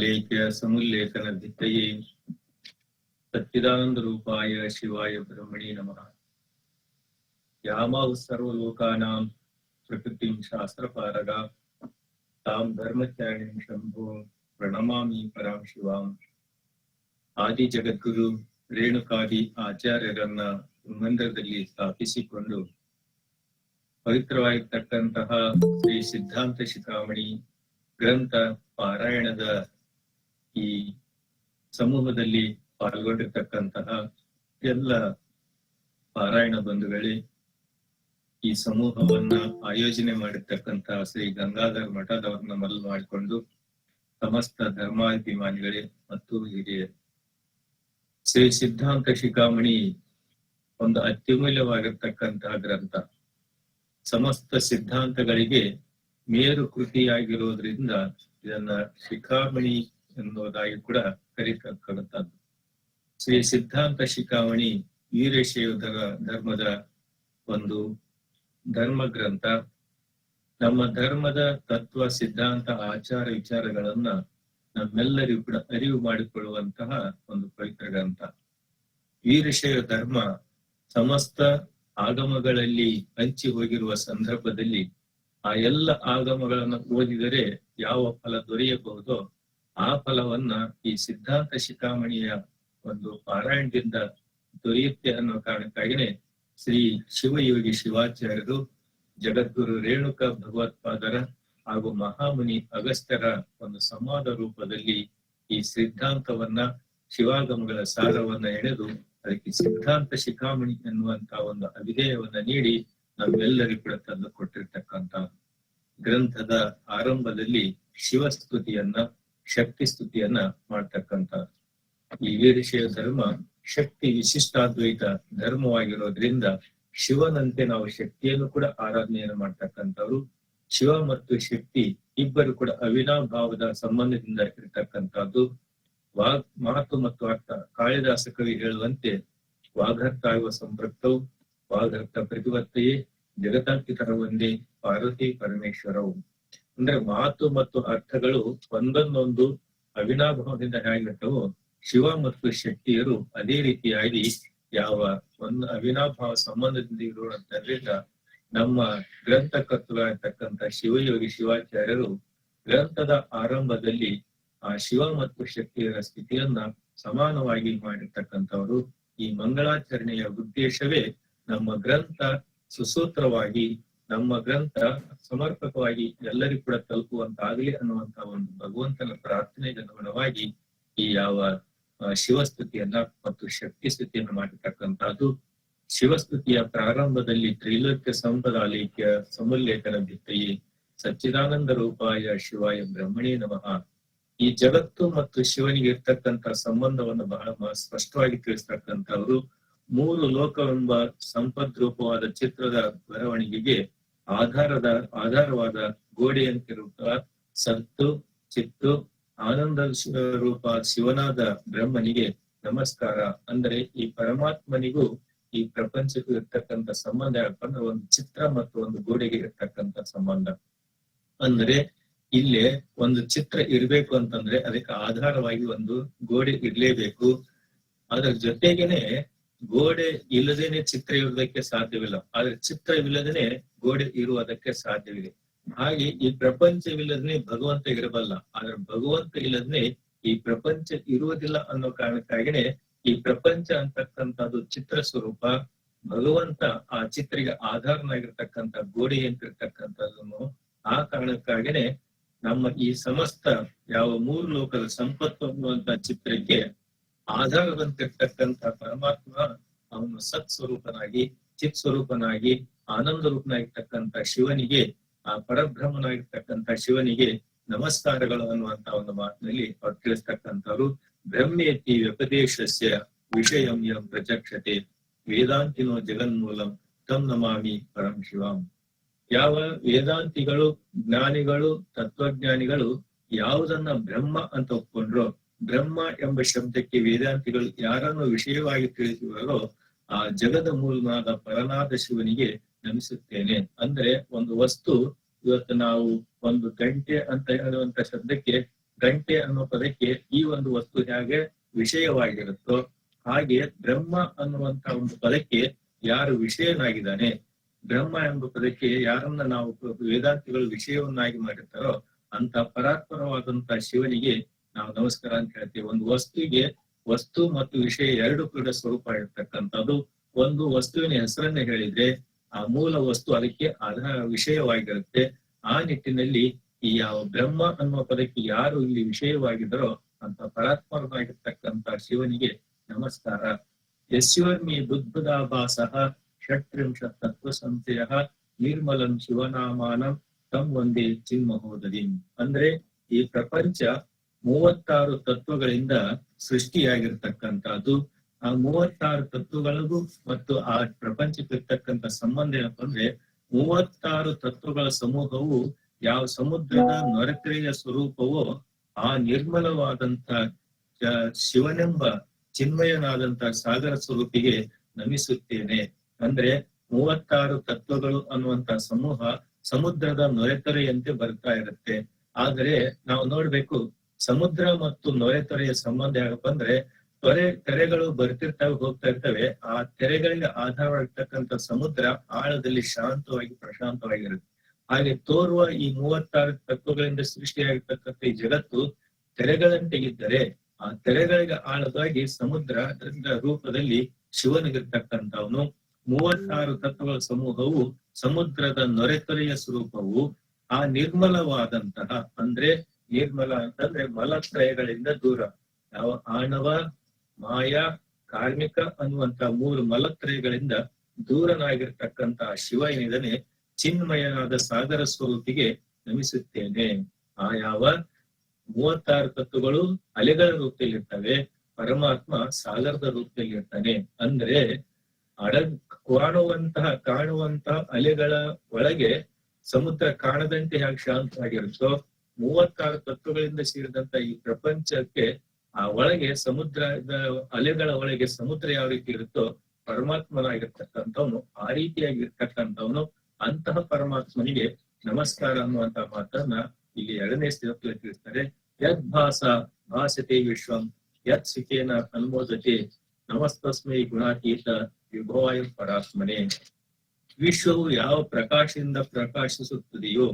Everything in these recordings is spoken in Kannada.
ಲೇಖ್ಯ ಸಮುಲ್ಲೇಖನ ಭಿತ್ತಯೇ ಸಚ್ಚಿದಾನಂದ ರೂಪಾಯ ಶಿವಾಯ ಬ್ರಹ್ಮಣಿ ನಮಃ ಯಾಮಾವು ಸರ್ವಲೋಕಾನಾಂ ಪ್ರಕೃತಿಂ ಶಾಸ್ತ್ರಪಾರಗ ತಾಂ ಧರ್ಮಚಾರಿಣಿಂ ಶಂಭೋ ಪ್ರಣಮಾಮಿ ಪರಾಂ ಶಿವಾಂ ಆದಿ ಜಗದ್ಗುರು ರೇಣುಕಾದಿ ಆಚಾರ್ಯರನ್ನ ಮಂದಿರದಲ್ಲಿ ಸ್ಥಾಪಿಸಿಕೊಂಡು ಪವಿತ್ರವಾಗಿರ್ತಕ್ಕಂತಹ ಶ್ರೀ ಸಿದ್ಧಾಂತ ಶಿಖಾಮಣಿ ಗ್ರಂಥ ಪಾರಾಯಣದ ಈ ಸಮೂಹದಲ್ಲಿ ಪಾಲ್ಗೊಂಡಿರ್ತಕ್ಕಂತಹ ಎಲ್ಲ ಪಾರಾಯಣ ಬಂಧುಗಳೇ, ಈ ಸಮೂಹವನ್ನ ಆಯೋಜನೆ ಮಾಡಿರ್ತಕ್ಕಂತಹ ಶ್ರೀ ಗಂಗಾಧರ್ ಮಠದವ್ರನ್ನ ಮಲ್ ಮಾಡಿಕೊಂಡು ಸಮಸ್ತ ಧರ್ಮಾಭಿಮಾನಿಗಳೇ ಮತ್ತು ಹಿರಿಯ ಶ್ರೀ ಸಿದ್ಧಾಂತ ಶಿಖಾಮಣಿ ಒಂದು ಅತ್ಯಮೂಲ್ಯವಾಗಿರ್ತಕ್ಕಂತಹ ಗ್ರಂಥ. ಸಮಸ್ತ ಸಿದ್ಧಾಂತಗಳಿಗೆ ಮೇರು ಕೃತಿಯಾಗಿರೋದ್ರಿಂದ ಇದನ್ನ ಶಿಖಾಮಣಿ ಎನ್ನುವುದಾಗಿ ಕೂಡ ಕರೀತಕ್ಕಂಥದ್ದು. ಶ್ರೀ ಸಿದ್ಧಾಂತ ಶಿಖಾವಣಿ ವೀರಶೈವ ಧರ್ಮದ ಒಂದು ಧರ್ಮ ಗ್ರಂಥ. ನಮ್ಮ ಧರ್ಮದ ತತ್ವ, ಸಿದ್ಧಾಂತ, ಆಚಾರ, ವಿಚಾರಗಳನ್ನ ನಮ್ಮೆಲ್ಲರಿಗೂ ಕೂಡ ಅರಿವು ಮಾಡಿಕೊಳ್ಳುವಂತಹ ಒಂದು ಪವಿತ್ರ ಗ್ರಂಥ. ವೀರಶೈವ ಧರ್ಮ ಸಮಸ್ತ ಆಗಮಗಳಲ್ಲಿ ಹಂಚಿ ಹೋಗಿರುವ ಸಂದರ್ಭದಲ್ಲಿ ಆ ಎಲ್ಲ ಆಗಮಗಳನ್ನು ಓದಿದರೆ ಯಾವ ಫಲ ದೊರೆಯಬಹುದೋ ಆ ಫಲವನ್ನ ಈ ಸಿದ್ಧಾಂತ ಶಿಖಾಮಣಿಯ ಒಂದು ಪಾರಾಯಣದಿಂದ ದೊರೆಯುತ್ತೆ ಅನ್ನೋ ಕಾರಣಕ್ಕಾಗಿನೇ ಶ್ರೀ ಶಿವಯೋಗಿ ಶಿವಾಚಾರ್ಯರು, ಜಗದ್ಗುರು ರೇಣುಕ ಭಗವತ್ಪಾದರ ಹಾಗೂ ಮಹಾಮುನಿ ಅಗಸ್ತ್ಯರ ಒಂದು ಸಂವಾದ ರೂಪದಲ್ಲಿ ಈ ಸಿದ್ಧಾಂತವನ್ನ, ಶಿವಾಗಮಗಳ ಸಾರವನ್ನ ಎಳೆದು ಅದಕ್ಕೆ ಸಿದ್ಧಾಂತ ಶಿಖಾಮಣಿ ಎನ್ನುವಂತ ಒಂದು ಅಭಿಧೇಯವನ್ನ ನೀಡಿ ನಮ್ಮೆಲ್ಲರಿಗೂ ಕೂಡ ತಂದು ಕೊಟ್ಟಿರ್ತಕ್ಕಂತ ಗ್ರಂಥದ ಆರಂಭದಲ್ಲಿ ಶಿವಸ್ತುತಿಯನ್ನ ಶಕ್ತಿ ಸ್ತುತಿಯನ್ನ ಮಾಡ್ತಕ್ಕಂತ ಈ ವೀರಶೈವ ಧರ್ಮ ಶಕ್ತಿ ವಿಶಿಷ್ಟಾದ್ವೈತ ಧರ್ಮವಾಗಿರೋದ್ರಿಂದ ಶಿವನಂತೆ ನಾವು ಶಕ್ತಿಯನ್ನು ಕೂಡ ಆರಾಧನೆಯನ್ನು ಮಾಡ್ತಕ್ಕಂಥವ್ರು. ಶಿವ ಮತ್ತು ಶಕ್ತಿ ಇಬ್ಬರು ಕೂಡ ಅವಿನಾಭಾವದ ಸಂಬಂಧದಿಂದ ಇರತಕ್ಕಂಥದ್ದು. ವಾಗ್ ಮಾತು ಮತ್ತು ಅರ್ಥ ಕಾಳಿದಾಸ ಕವಿ ಹೇಳುವಂತೆ ವಾಗರ್ಥ ಆಗುವ ಸಂಪೃಕ್ತವು ವಾಗರ್ಥ ಪ್ರತಿವರ್ತೆಯೇ ಜಗತಾಂಕಿತರ ಒಂದೇ ಪಾರ್ವತಿ ಪರಮೇಶ್ವರವು. ಅಂದ್ರೆ ಮಾತು ಮತ್ತು ಅರ್ಥಗಳು ಒಂದೊಂದೊಂದು ಅವಿನಾಭಾವದಿಂದ ಹೇಗಿರ್ತವೋ ಶಿವ ಮತ್ತು ಶಕ್ತಿಯರು ಅದೇ ರೀತಿಯಾಗಿ ಯಾವ ಒಂದು ಅವಿನಾಭಾವ ಸಂಬಂಧದಿಂದ ಇರುವಂತದ್ರಿಂದ ನಮ್ಮ ಗ್ರಂಥಕರ್ತರಾಗಿರ್ತಕ್ಕಂಥ ಶಿವಯೋಗಿ ಶಿವಾಚಾರ್ಯರು ಗ್ರಂಥದ ಆರಂಭದಲ್ಲಿ ಆ ಶಿವ ಮತ್ತು ಶಕ್ತಿಯರ ಸ್ಥಿತಿಯನ್ನ ಸಮಾನವಾಗಿ ಮಾಡಿರ್ತಕ್ಕಂಥವರು. ಈ ಮಂಗಳಾಚರಣೆಯ ಉದ್ದೇಶವೇ ನಮ್ಮ ಗ್ರಂಥ ಸುಸೂತ್ರವಾಗಿ ನಮ್ಮ ಗ್ರಂಥ ಸಮರ್ಪಕವಾಗಿ ಎಲ್ಲರಿಗೂ ಕೂಡ ತಲುಪುವಂತಾಗಲಿ ಅನ್ನುವಂತ ಒಂದು ಭಗವಂತನ ಪ್ರಾರ್ಥನೆಗೆ ಅನುಗುಣವಾಗಿ ಈ ಯಾವ ಶಿವಸ್ತುತಿಯನ್ನ ಮತ್ತು ಶಕ್ತಿ ಸ್ತುತಿಯನ್ನು ಮಾಡಿರ್ತಕ್ಕಂಥದ್ದು. ಶಿವಸ್ತುತಿಯ ಪ್ರಾರಂಭದಲ್ಲಿ ತ್ರೈಲೋಕ್ಯ ಸಂಪದಾಲೇಖ್ಯ ಸಮುಲ್ಲೇಖನ ಭಿತ್ತಯೇ ಸಚ್ಚಿದಾನಂದ ರೂಪಾಯ ಶಿವಾಯ ಬ್ರಹ್ಮಣೇ ನಮಃ. ಈ ಜಗತ್ತು ಮತ್ತು ಶಿವನಿಗೆ ಇರ್ತಕ್ಕಂಥ ಸಂಬಂಧವನ್ನು ಬಹಳ ಸ್ಪಷ್ಟವಾಗಿ ತಿಳಿಸ್ತಕ್ಕಂಥವ್ರು ಮೂರು ಲೋಕವೆಂಬ ಸಂಪದ್ ರೂಪವಾದ ಚಿತ್ರದ ಬರವಣಿಗೆಗೆ ಆಧಾರದ, ಆಧಾರವಾದ ಗೋಡೆಯಂತಿರುವ ಸತ್ತು ಚಿತ್ತು ಆನಂದ ರೂಪ ಶಿವನಾದ ಬ್ರಹ್ಮನಿಗೆ ನಮಸ್ಕಾರ. ಅಂದ್ರೆ ಈ ಪರಮಾತ್ಮನಿಗೂ ಈ ಪ್ರಪಂಚಕ್ಕೂ ಇರ್ತಕ್ಕಂಥ ಸಂಬಂಧ, ಯಾಕಂದ್ರೆ ಒಂದು ಚಿತ್ರ ಮತ್ತು ಒಂದು ಗೋಡೆಗೆ ಇರ್ತಕ್ಕಂತ ಸಂಬಂಧ. ಅಂದ್ರೆ ಇಲ್ಲೇ ಒಂದು ಚಿತ್ರ ಇರ್ಬೇಕು ಅಂತಂದ್ರೆ ಅದಕ್ಕೆ ಆಧಾರವಾಗಿ ಒಂದು ಗೋಡೆ ಇರ್ಲೇಬೇಕು. ಅದ್ರ ಜೊತೆಗೇನೆ ಗೋಡೆ ಇಲ್ಲದೇನೆ ಚಿತ್ರ ಇರುವುದಕ್ಕೆ ಸಾಧ್ಯವಿಲ್ಲ. ಆದ್ರೆ ಚಿತ್ರವಿಲ್ಲದೇನೆ ಗೋಡೆ ಇರುವುದಕ್ಕೆ ಸಾಧ್ಯವಿದೆ. ಹಾಗೆ ಈ ಪ್ರಪಂಚವಿಲ್ಲದನೆ ಭಗವಂತ ಇರಬಲ್ಲ. ಆದ್ರೆ ಭಗವಂತ ಇಲ್ಲದನೆ ಈ ಪ್ರಪಂಚ ಇರುವುದಿಲ್ಲ ಅನ್ನೋ ಕಾರಣಕ್ಕಾಗಿನೇ ಈ ಪ್ರಪಂಚ ಅಂತಕ್ಕಂಥದ್ದು ಚಿತ್ರ ಸ್ವರೂಪ, ಭಗವಂತ ಆ ಚಿತ್ರಿಗೆ ಆಧಾರನಾಗಿರ್ತಕ್ಕಂಥ ಗೋಡೆ ಅಂತಿರ್ತಕ್ಕಂಥದ್ದನ್ನು ಆ ಕಾರಣಕ್ಕಾಗಿನೇ ನಮ್ಮ ಈ ಸಮಸ್ತ ಯಾವ ಮೂರು ಲೋಕದ ಸಂಪತ್ತು ಅನ್ನುವಂತ ಚಿತ್ರಕ್ಕೆ ಆಧಾರದಂತಿರ್ತಕ್ಕಂಥ ಪರಮಾತ್ಮ ಅವನು ಸತ್ ಸ್ವರೂಪನಾಗಿ ಚಿತ್ ಸ್ವರೂಪನಾಗಿ ಆನಂದ ರೂಪನಾಗಿರ್ತಕ್ಕಂಥ ಶಿವನಿಗೆ, ಆ ಪರಬ್ರಹ್ಮನಾಗಿರ್ತಕ್ಕಂಥ ಶಿವನಿಗೆ ನಮಸ್ಕಾರಗಳು ಅನ್ನುವಂತ ಒಂದು ಮಾತಿನಲ್ಲಿ ಅವ್ರು ತಿಳಿಸ್ತಕ್ಕಂಥವ್ರು, ಬ್ರಹ್ಮೇತಿ ವ್ಯಪದೇಶಸ್ಯ ವಿಷಯಂ ಯಂ ಪ್ರಚಕ್ಷತೆ, ವೇದಾಂತಿನೋ ಜಗನ್ಮೂಲಂ, ತಂ ನಮಾಮಿ ಪರಂ ಶಿವಂ. ಯಾವ ವೇದಾಂತಿಗಳು, ಜ್ಞಾನಿಗಳು, ತತ್ವಜ್ಞಾನಿಗಳು ಯಾವುದನ್ನ ಬ್ರಹ್ಮ ಅಂತ ಒಪ್ಕೊಂಡ್ರೋ ಬ್ರಹ್ಮ ಎಂಬ ಶಬ್ದಕ್ಕೆ ವೇದಾಂತಿಗಳು ಯಾರನ್ನು ವಿಷಯವಾಗಿ ತಿಳಿಸುವರೋ ಆ ಜಗದ ಮೂಲನಾದ ಪರನಾದ ಶಿವನಿಗೆ ನಮಿಸುತ್ತೇನೆ. ಅಂದ್ರೆ ಒಂದು ವಸ್ತು ಇವತ್ತು ನಾವು ಒಂದು ಗಂಟೆ ಅಂತ ಹೇಳುವಂತ ಶಬ್ದಕ್ಕೆ ಗಂಟೆ ಅನ್ನೋ ಪದಕ್ಕೆ ಈ ಒಂದು ವಸ್ತು ಹೇಗೆ ವಿಷಯವಾಗಿರುತ್ತೋ ಹಾಗೆ ಬ್ರಹ್ಮ ಅನ್ನುವಂತ ಒಂದು ಪದಕ್ಕೆ ಯಾರು ವಿಷಯನಾಗಿದ್ದಾನೆ, ಬ್ರಹ್ಮ ಎಂಬ ಪದಕ್ಕೆ ಯಾರನ್ನ ನಾವು ವೇದಾಂತಿಗಳು ವಿಷಯವನ್ನಾಗಿ ಮಾಡಿರ್ತಾರೋ ಅಂತ ಪರಾತ್ಪರವಾದಂತ ಶಿವನಿಗೆ ನಾವು ನಮಸ್ಕಾರ ಅಂತ ಹೇಳ್ತೀವಿ. ಒಂದು ವಸ್ತುವಿಗೆ ವಸ್ತು ಮತ್ತು ವಿಷಯ ಎರಡು ಕೂಡ ಸ್ವರೂಪ ಇರ್ತಕ್ಕಂಥದ್ದು. ಒಂದು ವಸ್ತುವಿನ ಹೆಸರನ್ನ ಹೇಳಿದ್ರೆ ಆ ಮೂಲ ವಸ್ತು ಅದಕ್ಕೆ ಆಧಾರ ವಿಷಯವಾಗಿರುತ್ತೆ. ಆ ನಿಟ್ಟಿನಲ್ಲಿ ಈ ಯಾವ ಬ್ರಹ್ಮ ಅನ್ನುವ ಪದಕ್ಕೆ ಯಾರು ಇಲ್ಲಿ ವಿಷಯವಾಗಿದ್ದರೋ ಅಂತ ಪರಾತ್ಮರನಾಗಿರ್ತಕ್ಕಂತ ಶಿವನಿಗೆ ನಮಸ್ಕಾರ. ಯಶ್ವರ್ಮಿ ಬುದ್ಬುದಾಭಾಸಃ ಷಟ್ರಿಂಶ ತತ್ವ ಸಂಶಯ ನಿರ್ಮಲಂ ಶಿವನಾಮಾನಂ ತಂ ಒಂದೇ ಚಿನ್ಮಹೋದರಿ. ಅಂದ್ರೆ ಈ ಪ್ರಪಂಚ ಮೂವತ್ತಾರು ತತ್ವಗಳಿಂದ ಸೃಷ್ಟಿಯಾಗಿರ್ತಕ್ಕಂಥದ್ದು. ಆ ಮೂವತ್ತಾರು ತತ್ವಗಳಿಗೂ ಮತ್ತು ಆ ಪ್ರಪಂಚಕ್ಕಿರ್ತಕ್ಕಂಥ ಸಂಬಂಧ ಏನಪ್ಪ ಅಂದ್ರೆ ಮೂವತ್ತಾರು ತತ್ವಗಳ ಸಮೂಹವು ಯಾವ ಸಮುದ್ರದ ನೊರಕೆರೆಯ ಸ್ವರೂಪವೋ ಆ ನಿರ್ಮಲವಾದಂತ ಶಿವನೆಂಬ ಚಿನ್ಮಯನಾದಂತ ಸಾಗರ ಸ್ವರೂಪಿಗೆ ನಮಿಸುತ್ತೇನೆ. ಅಂದ್ರೆ ಮೂವತ್ತಾರು ತತ್ವಗಳು ಅನ್ನುವಂತ ಸಮೂಹ ಸಮುದ್ರದ ನೊರೆತರೆಯಂತೆ ಬರ್ತಾ ಇರುತ್ತೆ. ಆದರೆ ನಾವು ನೋಡ್ಬೇಕು ಸಮುದ್ರ ಮತ್ತು ನೊರೆ ತೊರೆಯ ಸಂಬಂಧ ಯಾಕಪ್ಪ ಅಂದ್ರೆ ತೊರೆ ತೆರೆಗಳು ಬರ್ತಿರ್ತಾವೆ, ಹೋಗ್ತಾ ಇರ್ತವೆ. ಆ ತೆರೆಗಳಿಗೆ ಆಧಾರವಾಗಿರ್ತಕ್ಕಂಥ ಸಮುದ್ರ ಆಳದಲ್ಲಿ ಶಾಂತವಾಗಿ ಪ್ರಶಾಂತವಾಗಿರುತ್ತೆ. ಹಾಗೆ ತೋರುವ ಈ ಮೂವತ್ತಾರು ತತ್ವಗಳಿಂದ ಸೃಷ್ಟಿಯಾಗಿರ್ತಕ್ಕಂಥ ಈ ಜಗತ್ತು ತೆರೆಗಳಂತೆ ಇದ್ದರೆ, ಆ ತೆರೆಗಳಿಗೆ ಆಳವಾಗಿ ಸಮುದ್ರ ರೂಪದಲ್ಲಿ ಶಿವನಿಗಿರ್ತಕ್ಕಂಥವನು. ಮೂವತ್ತಾರು ತತ್ವಗಳ ಸಮೂಹವು ಸಮುದ್ರದ ನೊರೆತೊರೆಯ ಸ್ವರೂಪವು ಆ ನಿರ್ಮಲವಾದಂತಹ, ಅಂದ್ರೆ ನಿರ್ಮಲ ಅಂತಂದ್ರೆ ಮಲತ್ರಯಗಳಿಂದ ದೂರ. ಯಾವ ಆಣವ, ಮಾಯಾ, ಕಾರ್ಮಿಕ ಅನ್ನುವಂತ ಮೂರು ಮಲತ್ರಯಗಳಿಂದ ದೂರನಾಗಿರ್ತಕ್ಕಂತಹ ಶಿವ ಏನಿದಾನೆ ಚಿನ್ಮಯನಾದ ಸಾಗರ ಸ್ವರೂಪಿಗೆ ನಮಿಸುತ್ತೇನೆ. ಆ ಯಾವ ಮೂವತ್ತಾರು ತತ್ವಗಳು ಅಲೆಗಳ ರೂಪದಲ್ಲಿ ಇರ್ತವೆ ಪರಮಾತ್ಮ ಸಾಗರದ ರೂಪದಲ್ಲಿ ಇರ್ತಾನೆ ಅಂದ್ರೆ ಅಡ ಕಾಣುವಂತಹ ಕಾಣುವಂತಹ ಅಲೆಗಳ ಒಳಗೆ ಸಮುದ್ರ ಕಾಣದಂತೆ ಹೇಗೆ ಶಾಂತವಾಗಿರುತ್ತೋ ಮೂವತ್ತಾರು ತತ್ವಗಳಿಂದ ಸೇರಿದಂತ ಈ ಪ್ರಪಂಚಕ್ಕೆ ಆ ಒಳಗೆ ಸಮುದ್ರದ ಅಲೆಗಳ ಒಳಗೆ ಸಮುದ್ರ ಯಾವ ರೀತಿ ಇರುತ್ತೋ ಪರಮಾತ್ಮನಾಗಿರ್ತಕ್ಕಂಥವನು ಆ ರೀತಿಯಾಗಿ ಇರ್ತಕ್ಕಂಥವನು ಅಂತಹ ಪರಮಾತ್ಮನಿಗೆ ನಮಸ್ಕಾರ ಅನ್ನುವಂತ ಮಾತನ್ನ ಇಲ್ಲಿ ಎರಡನೇ ಸ್ಥಿತಿ ತಿಳಿಸ್ತಾರೆ. ಯತ್ ಭಾಸ ಭಾಸತೆ ವಿಶ್ವಂ, ಯತ್ ಸಿಖೇನ ಅನುಮೋದತೆ, ನಮಸ್ತಸ್ಮೈ ಗುಣಾತೀತ ವಿಭವಾಯ ಪರಾತ್ಮನೆ. ವಿಶ್ವವು ಯಾವ ಪ್ರಕಾಶದಿಂದ ಪ್ರಕಾಶಿಸುತ್ತದೆಯೋ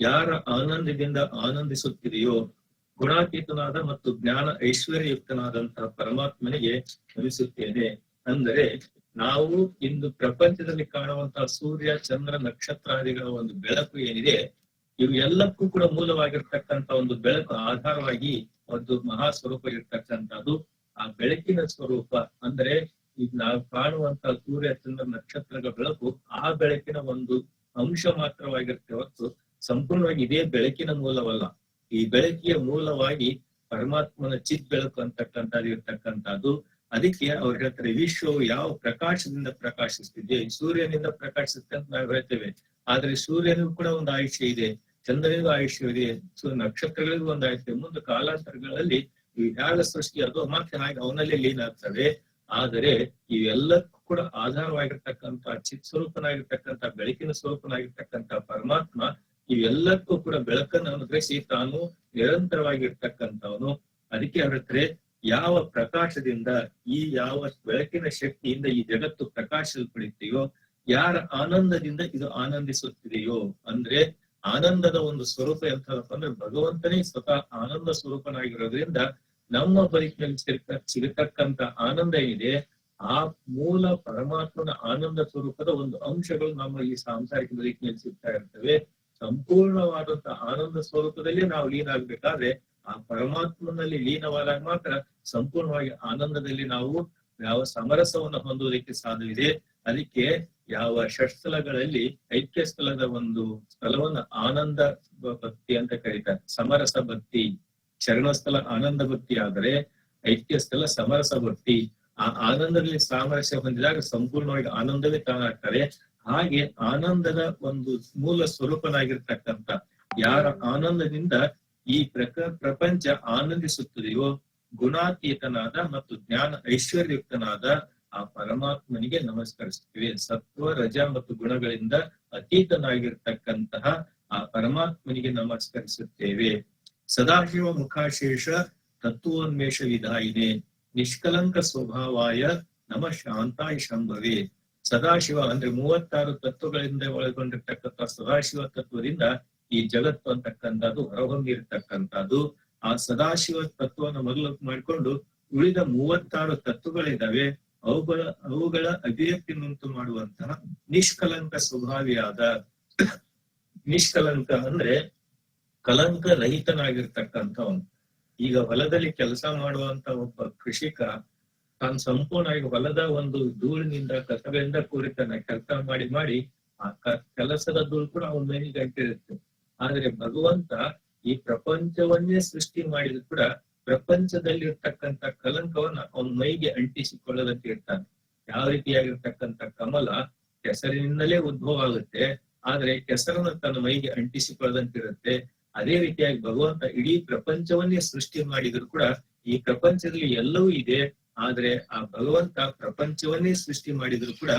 ಯಾರ ಆನಂದದಿಂದ ಆನಂದಿಸುತ್ತಿದೆಯೋ ಗುಣಾತೀತನಾದ ಮತ್ತು ಜ್ಞಾನ ಐಶ್ವರ್ಯಯುಕ್ತನಾದಂತಹ ಪರಮಾತ್ಮನಿಗೆ ನಮಿಸುತ್ತೇನೆ ಅಂದರೆ ನಾವು ಇಂದು ಪ್ರಪಂಚದಲ್ಲಿ ಕಾಣುವಂತಹ ಸೂರ್ಯ, ಚಂದ್ರ, ನಕ್ಷತ್ರಾದಿಗಳ ಒಂದು ಬೆಳಕು ಏನಿದೆ, ಇವು ಎಲ್ಲಕ್ಕೂ ಕೂಡ ಮೂಲವಾಗಿರ್ತಕ್ಕಂತ ಒಂದು ಬೆಳಕು ಆಧಾರವಾಗಿ ಒಂದು ಮಹಾ ಸ್ವರೂಪ ಇರ್ತಕ್ಕಂಥದ್ದು. ಆ ಬೆಳಕಿನ ಸ್ವರೂಪ ಅಂದ್ರೆ ಈಗ ನಾವು ಕಾಣುವಂತಹ ಸೂರ್ಯ, ಚಂದ್ರ ನಕ್ಷತ್ರಗಳ ಬೆಳಕು ಆ ಬೆಳಕಿನ ಒಂದು ಅಂಶ ಮಾತ್ರವಾಗಿರುತ್ತೆ ಹೊರತು ಸಂಪೂರ್ಣವಾಗಿ ಇದೇ ಬೆಳಕಿನ ಮೂಲವಲ್ಲ. ಈ ಬೆಳಕಿಯ ಮೂಲವಾಗಿ ಪರಮಾತ್ಮನ ಚಿತ್ ಬೆಳಕು ಅಂತಕ್ಕಂಥದ್ದು ಇರ್ತಕ್ಕಂಥದ್ದು. ಅದಕ್ಕೆ ಅವ್ರು ಹೇಳ್ತಾರೆ ವಿಶ್ವವು ಯಾವ ಪ್ರಕಾಶದಿಂದ ಪ್ರಕಾಶಿಸ್ತಿದೆ ಸೂರ್ಯನಿಂದ ಪ್ರಕಾಶಿಸುತ್ತೆ ಅಂತ ನಾವು ಹೇಳ್ತೇವೆ. ಆದ್ರೆ ಸೂರ್ಯನಿಗೂ ಕೂಡ ಒಂದು ಆಯುಷ್ಯ ಇದೆ, ಚಂದ್ರನಿಗೂ ಆಯುಷ್ಯ ಇದೆ, ಸೊ ನಕ್ಷತ್ರಗಳಿಗೂ ಒಂದು ಆಯುಷ್ಯ ಮುಂದೆ ಕಾಲಾಂತರಗಳಲ್ಲಿ ಈ ಸೃಷ್ಟಿ ಅದು ಮತ್ತೆ ಹಾಗೆ ಅವನಲ್ಲಿ ಲೀನ್ ಆಗ್ತವೆ ಆದರೆ ಇವೆಲ್ಲಕ್ಕೂ ಕೂಡ ಆಧಾರವಾಗಿರ್ತಕ್ಕಂಥ ಚಿತ್ ಸ್ವರೂಪನಾಗಿರ್ತಕ್ಕಂಥ ಬೆಳಕಿನ ಸ್ವರೂಪನಾಗಿರ್ತಕ್ಕಂಥ ಪರಮಾತ್ಮ ಇವೆಲ್ಲಕ್ಕೂ ಕೂಡ ಬೆಳಕನ್ನು ಅನುಗ್ರಹಿಸಿ ತಾನು ನಿರಂತರವಾಗಿರ್ತಕ್ಕಂಥವನು. ಅದಕ್ಕೆ ಹೇಳ್ತಾರೆ ಯಾವ ಪ್ರಕಾಶದಿಂದ ಈ ಯಾವ ಬೆಳಕಿನ ಶಕ್ತಿಯಿಂದ ಈ ಜಗತ್ತು ಪ್ರಕಾಶಲ್ಪಡುತ್ತೆಯೋ ಯಾರ ಆನಂದದಿಂದ ಇದು ಆನಂದಿಸುತ್ತಿದೆಯೋ ಅಂದ್ರೆ ಆನಂದದ ಒಂದು ಸ್ವರೂಪ ಎಂತದಪ್ಪ ಅಂದ್ರೆ ಭಗವಂತನೇ ಸ್ವತಃ ಆನಂದ ಸ್ವರೂಪನಾಗಿರೋದ್ರಿಂದ ನಮ್ಮ ಬದುಕಿನಲ್ಲಿ ಸಿಗ್ತ ಸಿಗತಕ್ಕಂತ ಆನಂದ ಏನಿದೆ, ಆ ಮೂಲ ಪರಮಾತ್ಮನ ಆನಂದ ಸ್ವರೂಪದ ಒಂದು ಅಂಶಗಳು ನಮ್ಮ ಈ ಸಾಂಸಾರಿಕ ಬದುಕಿನಲ್ಲಿ ಸಿಗ್ತಾ ಇರ್ತವೆ. ಸಂಪೂರ್ಣವಾದಂತ ಆನಂದ ಸ್ವರೂಪದಲ್ಲಿ ನಾವು ಲೀನ ಆಗ್ಬೇಕಾದ್ರೆ ಆ ಪರಮಾತ್ಮನಲ್ಲಿ ಲೀನವಾದಾಗ ಮಾತ್ರ ಸಂಪೂರ್ಣವಾಗಿ ಆನಂದದಲ್ಲಿ ನಾವು ಯಾವ ಸಮರಸವನ್ನು ಹೊಂದುವುದಕ್ಕೆ ಸಾಧ್ಯವಿದೆ. ಅದಕ್ಕೆ ಯಾವ ಷಟ್ಸ್ಥಲಗಳಲ್ಲಿ ಐಕ್ಯ ಸ್ಥಳದ ಒಂದು ಸ್ಥಳವನ್ನ ಆನಂದ ಭಕ್ತಿ ಅಂತ ಕರೀತಾರೆ. ಸಮರಸ ಭಕ್ತಿ ಶರಣಸ್ಥಳ ಆನಂದ ಭಕ್ತಿ ಆದರೆ ಐಕ್ಯ ಸ್ಥಳ ಸಮರಸ ಭಕ್ತಿ. ಆ ಆನಂದದಲ್ಲಿ ಸಾಮರಸ್ಯ ಹೊಂದಿದಾಗ ಸಂಪೂರ್ಣವಾಗಿ ಆನಂದವೇ ತಾನಾಗ್ತಾರೆ. ಹಾಗೆ ಆನಂದದ ಒಂದು ಮೂಲ ಸ್ವರೂಪನಾಗಿರ್ತಕ್ಕಂಥ ಯಾರ ಆನಂದದಿಂದ ಈ ಪ್ರಕ, ಪ್ರಪಂಚ ಆನಂದಿಸುತ್ತದೆಯೋ ಗುಣಾತೀತನಾದ ಮತ್ತು ಜ್ಞಾನ ಐಶ್ವರ್ಯುಕ್ತನಾದ ಆ ಪರಮಾತ್ಮನಿಗೆ ನಮಸ್ಕರಿಸುತ್ತೇವೆ. ಸತ್ವ, ರಜ ಮತ್ತು ಗುಣಗಳಿಂದ ಅತೀತನಾಗಿರ್ತಕ್ಕಂತಹ ಆ ಪರಮಾತ್ಮನಿಗೆ ನಮಸ್ಕರಿಸುತ್ತೇವೆ. ಸದಾಶಿವ ಮುಖಾಶೇಷ ತತ್ವೋನ್ಮೇಷ ವಿಧಾಯಿನೇ. ನಿಷ್ಕಲಂಕ ಸ್ವಭಾವಾಯ ನಮ ಶಾಂತಾಯ ಶಂಭವೆ. ಸದಾಶಿವ ಅಂದ್ರೆ ಮೂವತ್ತಾರು ತತ್ವಗಳಿಂದ ಒಳಗೊಂಡಿರ್ತಕ್ಕಂಥ ಸದಾಶಿವ ತತ್ವದಿಂದ ಈ ಜಗತ್ತು ಅಂತಕ್ಕಂಥದ್ದು ಹೊರಹೊಮ್ಮಿರ್ತಕ್ಕಂಥದ್ದು. ಆ ಸದಾಶಿವ ತತ್ವವನ್ನು ಮೊದಲು ಮಾಡಿಕೊಂಡು ಉಳಿದ ಮೂವತ್ತಾರು ತತ್ವಗಳಿದ್ದಾವೆ. ಅವುಗಳ ಅವುಗಳ ಅಭಿವ್ಯಕ್ತಿಯನ್ನುಂಟು ಮಾಡುವಂತಹ ನಿಷ್ಕಲಂಕ ಸ್ವಭಾವಿಯಾದ ನಿಷ್ಕಲಂಕ ಅಂದ್ರೆ ಕಲಂಕ ರಹಿತನಾಗಿರ್ತಕ್ಕಂಥವನು. ಈಗ ಹೊಲದಲ್ಲಿ ಕೆಲಸ ಮಾಡುವಂತ ಒಬ್ಬ ಕೃಷಿಕ ತಾನು ಸಂಪೂರ್ಣವಾಗಿ ಹೊಲದ ಒಂದು ಧೂಳಿನಿಂದ ಕಸಗಳಿಂದ ಕೂಡಿತಾನೆ ಕೆಲಸ ಮಾಡಿ ಮಾಡಿ ಆ ಕ- ಕೆಲಸದ ಧೂಳು ಕೂಡ ಅವನ ಮೇಲಿಗೆ ಗಂಟಿರುತ್ತೆ ಆದ್ರೆ ಭಗವಂತ ಈ ಪ್ರಪಂಚವನ್ನೇ ಸೃಷ್ಟಿ ಮಾಡಿದ್ರು ಕೂಡ ಪ್ರಪಂಚದಲ್ಲಿ ಇರ್ತಕ್ಕಂಥ ಕಲಂಕವನ್ನ ಅವನ ಮೈಗೆ ಅಂಟಿಸಿಕೊಳ್ಳದಂತೆ ಇರ್ತಾನೆ. ಯಾವ ರೀತಿಯಾಗಿರ್ತಕ್ಕಂಥ ಕಮಲ ಕೆಸರಿನಿಂದಲೇ ಉದ್ಭವ ಆಗುತ್ತೆ. ಆದ್ರೆ ಕೆಸರನ್ನು ತನ್ನ ಮೈಗೆ ಅಂಟಿಸಿಕೊಳ್ಳದಂತಿರುತ್ತೆ. ಅದೇ ರೀತಿಯಾಗಿ ಭಗವಂತ ಇಡೀ ಪ್ರಪಂಚವನ್ನೇ ಸೃಷ್ಟಿ ಮಾಡಿದ್ರು ಕೂಡ ಈ ಪ್ರಪಂಚದಲ್ಲಿ ಎಲ್ಲವೂ ಇದೆ. ಆದ್ರೆ ಆ ಭಗವಂತ ಪ್ರಪಂಚವನ್ನೇ ಸೃಷ್ಟಿ ಮಾಡಿದ್ರು ಕೂಡ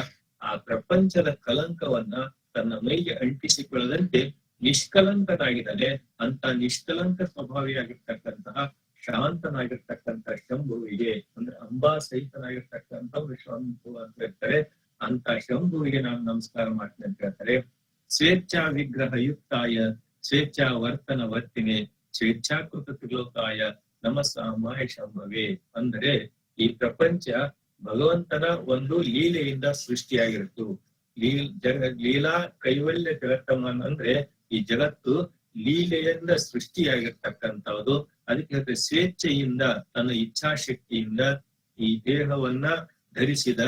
ಆ ಪ್ರಪಂಚದ ಕಲಂಕವನ್ನ ತನ್ನ ಮೈಗೆ ಅಂಟಿಸಿಕೊಳ್ಳದಂತೆ ನಿಷ್ಕಲಂಕನಾಗಿದ್ದಾನೆ. ಅಂತ ನಿಷ್ಕಲಂಕ ಸ್ವಭಾವಿಯಾಗಿರ್ತಕ್ಕಂತಹ ಶಾಂತನಾಗಿರ್ತಕ್ಕಂತಹ ಶಂಭುವಿಗೆ ಅಂದ್ರೆ ಅಂಬಾ ಸಹಿತನಾಗಿರ್ತಕ್ಕಂಥ ಶಂಭು ಅಂತ ಹೇಳ್ತಾರೆ. ಅಂತ ಶಂಭುವಿಗೆ ನಾನು ನಮಸ್ಕಾರ ಮಾಡ್ತೀನಿ ಅಂತ ಹೇಳ್ತಾರೆ. ಸ್ವೇಚ್ಛಾ ವಿಗ್ರಹ ಯುಕ್ತಾಯ, ಸ್ವೇಚ್ಛಾ ವರ್ತನ ವರ್ತಿನೆ, ಸ್ವೇಚ್ಛಾಕೃತ ತ್ರಿಲೋಕಾಯ, ನಮಸ್ಸಾಮಾಯ ಶಂಭವೇ. ಅಂದ್ರೆ ಈ ಪ್ರಪಂಚ ಭಗವಂತನ ಒಂದು ಲೀಲೆಯಿಂದ ಸೃಷ್ಟಿಯಾಗಿರುತ್ತು. ಲೀಲ್ ಕೈವಲ್ಯ ಜಗತ್ತಮನ್ ಅಂದ್ರೆ ಈ ಜಗತ್ತು ಲೀಲೆಯಿಂದ ಸೃಷ್ಟಿಯಾಗಿರ್ತಕ್ಕಂಥದ್ದು. ಅದಕ್ಕೆ ಸ್ವೇಚ್ಛೆಯಿಂದ, ತನ್ನ ಇಚ್ಛಾಶಕ್ತಿಯಿಂದ ಈ ದೇಹವನ್ನ ಧರಿಸಿದ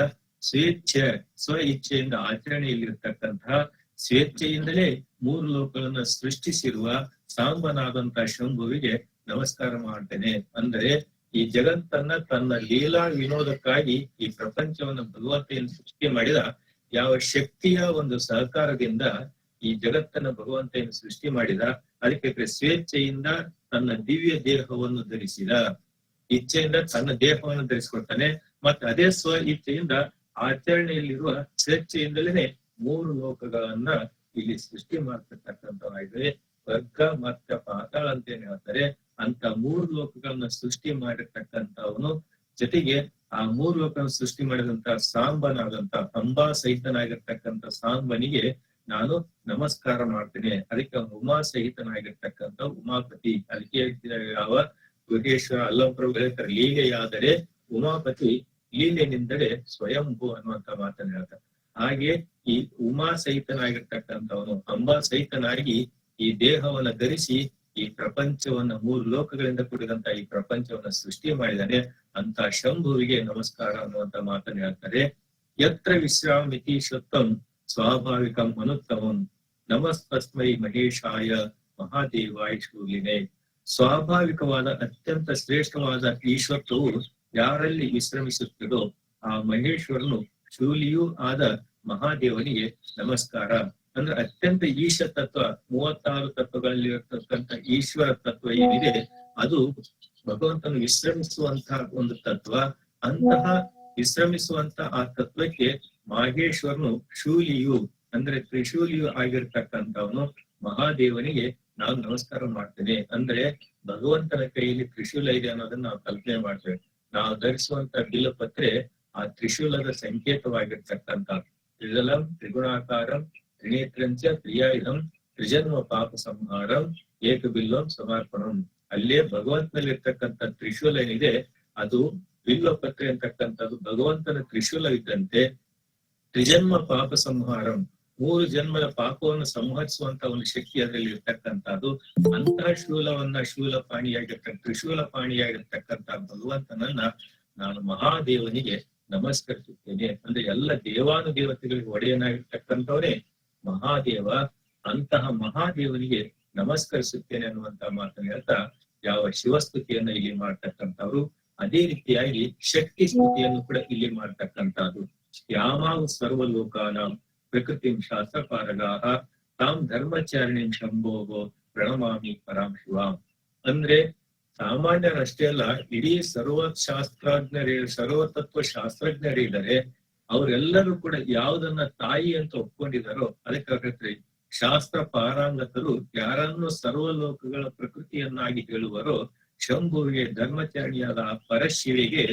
ಸ್ವೇಚ್ಛೆ ಸ್ವ ಇಚ್ಛೆಯಿಂದ ಆಚರಣೆಯಲ್ಲಿರ್ತಕ್ಕಂತಹ ಸ್ವೇಚ್ಛೆಯಿಂದಲೇ ಮೂರು ಲೋಕಗಳನ್ನ ಸೃಷ್ಟಿಸಿರುವ ಸಾಂಬನಾದಂತಹ ಶಂಭುವಿಗೆ ನಮಸ್ಕಾರ ಮಾಡ್ತೇನೆ. ಅಂದ್ರೆ ಈ ಜಗತ್ತನ್ನ ತನ್ನ ಲೀಲಾ ವಿನೋದಕ್ಕಾಗಿ ಈ ಪ್ರಪಂಚವನ್ನ ಭಗವಂತೆಯನ್ನು ಸೃಷ್ಟಿ ಮಾಡಿದ ಯಾವ ಶಕ್ತಿಯ ಒಂದು ಸಹಕಾರದಿಂದ ಈ ಜಗತ್ತನ್ನ ಭಗವಂತೆಯನ್ನು ಸೃಷ್ಟಿ ಮಾಡಿದ, ಅದಕ್ಕೆ ಸ್ವೇಚ್ಛೆಯಿಂದ ತನ್ನ ದಿವ್ಯ ದೇಹವನ್ನು ಧರಿಸಿದ. ಇಚ್ಛೆಯಿಂದ ತನ್ನ ದೇಹವನ್ನು ಧರಿಸಿಕೊಡ್ತಾನೆ ಮತ್ತೆ ಅದೇ ಸ್ವ ಇಚ್ಛೆಯಿಂದ ಆಚರಣೆಯಲ್ಲಿರುವ ಸ್ವೇಚ್ಛೆಯಿಂದಲೇ ಮೂರು ಲೋಕಗಳನ್ನ ಇಲ್ಲಿ ಸೃಷ್ಟಿ ಮಾಡ್ತಕ್ಕಂಥವಾಗಿದೆ ವರ್ಗ ಮತ್ತೆ ಪಾತಾಳ ಅಂತ ಏನ್ ಹೇಳ್ತಾರೆ. ಅಂತ ಮೂರು ಲೋಕಗಳನ್ನ ಸೃಷ್ಟಿ ಮಾಡಿರ್ತಕ್ಕಂಥವನು. ಜೊತೆಗೆ ಆ ಮೂರು ಲೋಕವನ್ನು ಸೃಷ್ಟಿ ಮಾಡಿದಂತ ಸಾಂಬನಾದಂತ ಅಂಬಾ ಸಹಿತನಾಗಿರ್ತಕ್ಕಂಥ ಸಾಂಬನಿಗೆ ನಾನು ನಮಸ್ಕಾರ ಮಾಡ್ತೇನೆ. ಅದಕ್ಕೆ ಉಮಾ ಸಹಿತನಾಗಿರ್ತಕ್ಕಂಥ ಉಮಾಪತಿ. ಅದಕ್ಕೆ ಯಾವ? ಗುಹೇಶ್ವರ ಅಲ್ಲಪ್ರಭು ಹೇಳ್ತಾರೆ, ಲೀಲೆಯಾದರೆ ಉಮಾಪತಿ ಲೀಲೆನಿಂದಲೇ ಸ್ವಯಂಭೂ ಅನ್ನುವಂತ ಮಾತನ್ನ ಹೇಳ್ತಾರೆ. ಹಾಗೆ ಈ ಉಮಾ ಸಹಿತನಾಗಿರ್ತಕ್ಕಂಥವನು, ಅಂಬಾ ಸಹಿತನಾಗಿ ಈ ದೇಹವನ್ನ ಧರಿಸಿ ಈ ಪ್ರಪಂಚವನ್ನ ಮೂರು ಲೋಕಗಳಿಂದ ಕೂಡಿದಂತ ಈ ಪ್ರಪಂಚವನ್ನ ಸೃಷ್ಟಿ ಮಾಡಿದಾನೆ ಅಂತ ಶಂಭುವಿಗೆ ನಮಸ್ಕಾರ ಅನ್ನುವಂತ ಮಾತನ್ನು ಹೇಳ್ತಾರೆ. ಯತ್ರ ವಿಶ್ರಾಮಿತಿ ಶುತ್ತಂ ಸ್ವಾಭಾವಿಕ ಮನುತ್ತಮಂ. ನಮಸ್ತಸ್ಮೈ ಮಹೇಶಾಯ ಮಹಾದೇವಾಯ ಶೂಲಿನೇ. ಸ್ವಾಭಾವಿಕವಾದ, ಅತ್ಯಂತ ಶ್ರೇಷ್ಠವಾದ ಈಶ್ವತ್ವವು ಯಾರಲ್ಲಿ ವಿಶ್ರಮಿಸುತ್ತದೋ ಆ ಮಹೇಶ್ವರನು ಶೂಲಿಯೂ ಆದ ಮಹಾದೇವನಿಗೆ ನಮಸ್ಕಾರ. ಅಂದ್ರೆ ಅತ್ಯಂತ ಈಶ ತತ್ವ, ಮೂವತ್ತಾರು ತತ್ವಗಳಲ್ಲಿ ಇರತಕ್ಕಂತ ಈಶ್ವರ ತತ್ವ ಏನಿದೆ, ಅದು ಭಗವಂತನು ವಿಶ್ರಮಿಸುವಂತಹ ಒಂದು ತತ್ವ. ಅಂತಹ ವಿಶ್ರಮಿಸುವಂತ ಆ ತತ್ವಕ್ಕೆ ಮಾಗೇಶ್ವರನು ಶೂಲಿಯು, ಅಂದ್ರೆ ತ್ರಿಶೂಲಿಯು ಆಗಿರ್ತಕ್ಕಂಥವನು. ಮಹಾದೇವನಿಗೆ ನಾವು ನಮಸ್ಕಾರ ಮಾಡ್ತೇನೆ ಅಂದ್ರೆ ಭಗವಂತನ ಕೈಯಲ್ಲಿ ತ್ರಿಶೂಲ ಇದೆ ಅನ್ನೋದನ್ನ ನಾವು ಕಲ್ಪನೆ ಮಾಡ್ತೇವೆ. ನಾವು ಧರಿಸುವಂತ ಬಿಲ್ಲಪತ್ರೆ ಆ ತ್ರಿಶೂಲದ ಸಂಕೇತವಾಗಿರ್ತಕ್ಕಂಥ ತ್ರಿಜಲಂ ತ್ರಿನೇತ್ರಂಚ ತ್ರಿಯಾಯುಧಂ ತ್ರಿಜನ್ಮ ಪಾಪ ಸಂಹಾರಂ ಏಕ ಬಿಲ್ಲಂ ಸಮರ್ಪಣಂ. ಅಲ್ಲೇ ಭಗವಂತನಲ್ಲಿರ್ತಕ್ಕಂಥ ತ್ರಿಶೂಲ ಏನಿದೆ ಅದು ಬಿಲ್ಲಪತ್ರೆ ಅಂತಕ್ಕಂಥದ್ದು. ಭಗವಂತನ ತ್ರಿಶೂಲ ಇದ್ದಂತೆ ತ್ರಿಜನ್ಮ ಪಾಪ ಸಂಹಾರಂ, ಮೂರು ಜನ್ಮದ ಪಾಪವನ್ನು ಸಂಹರಿಸುವಂತ ಒಂದು ಶಕ್ತಿ ಅದರಲ್ಲಿ ಇರ್ತಕ್ಕಂಥದ್ದು ಅಂತಹ ಶೂಲವನ್ನ ಶೂಲ ಪಾಣಿಯಾಗಿರ್ತಕ್ಕ ತ್ರಿಶೂಲ ಪಾಣಿಯಾಗಿರ್ತಕ್ಕಂಥ ಭಗವಂತನನ್ನ ನಾನು ಮಹಾದೇವನಿಗೆ ನಮಸ್ಕರಿಸುತ್ತೇನೆ. ಅಂದ್ರೆ ಎಲ್ಲ ದೇವಾನುದೇವತೆಗಳಿಗೆ ಒಡೆಯನಾಗಿರ್ತಕ್ಕಂಥವನೇ ಮಹಾದೇವ, ಅಂತಹ ಮಹಾದೇವನಿಗೆ ನಮಸ್ಕರಿಸುತ್ತೇನೆ ಅನ್ನುವಂತ ಮಾತನ್ನ ಹೇಳ್ತಾ ಯಾವ ಶಿವಸ್ತುತಿಯನ್ನು ಇಲ್ಲಿ ಮಾಡ್ತಕ್ಕಂಥವ್ರು, ಅದೇ ರೀತಿಯಾಗಿ ಶಕ್ತಿ ಸ್ತುತಿಯನ್ನು ಕೂಡ ಇಲ್ಲಿ ಮಾಡ್ತಕ್ಕಂಥದ್ದು. ಯಾವಾಗ ಸರ್ವಲೋಕಾನ ಪ್ರಕೃತಿ ಶಾಸ್ತ್ರ ಪಾರಗಾಹ ತಾಮ್ ಧರ್ಮಚಾರಣೆ ಶಂಭೋಗೋ ಪ್ರಣಮಾಮಿ ಪರಾಂ ಶಿವಾಂ. ಅಂದ್ರೆ ಸಾಮಾನ್ಯರಷ್ಟೇ ಅಲ್ಲ, ಇಡೀ ಸರ್ವಶಾಸ್ತ್ರಜ್ಞರೇ ಸರ್ವತತ್ವ ಶಾಸ್ತ್ರಜ್ಞರಿದ್ದಾರೆ ಅವರೆಲ್ಲರೂ ಕೂಡ ಯಾವುದನ್ನ ತಾಯಿ ಅಂತ ಒಪ್ಕೊಂಡಿದಾರೋ ಅದಕ್ಕೆ ಹೇಳ್ತಾರೆ ಶಾಸ್ತ್ರ ಪಾರಾಂಗತರು ಯಾರನ್ನು ಸರ್ವಲೋಕಗಳ ಪ್ರಕೃತಿಯನ್ನಾಗಿ ಹೇಳುವರೋ ಶಂಭುವಿಗೆ ಧರ್ಮಚಾರಿಯಾದ ಆ ಪರಶಿವಿಗೆ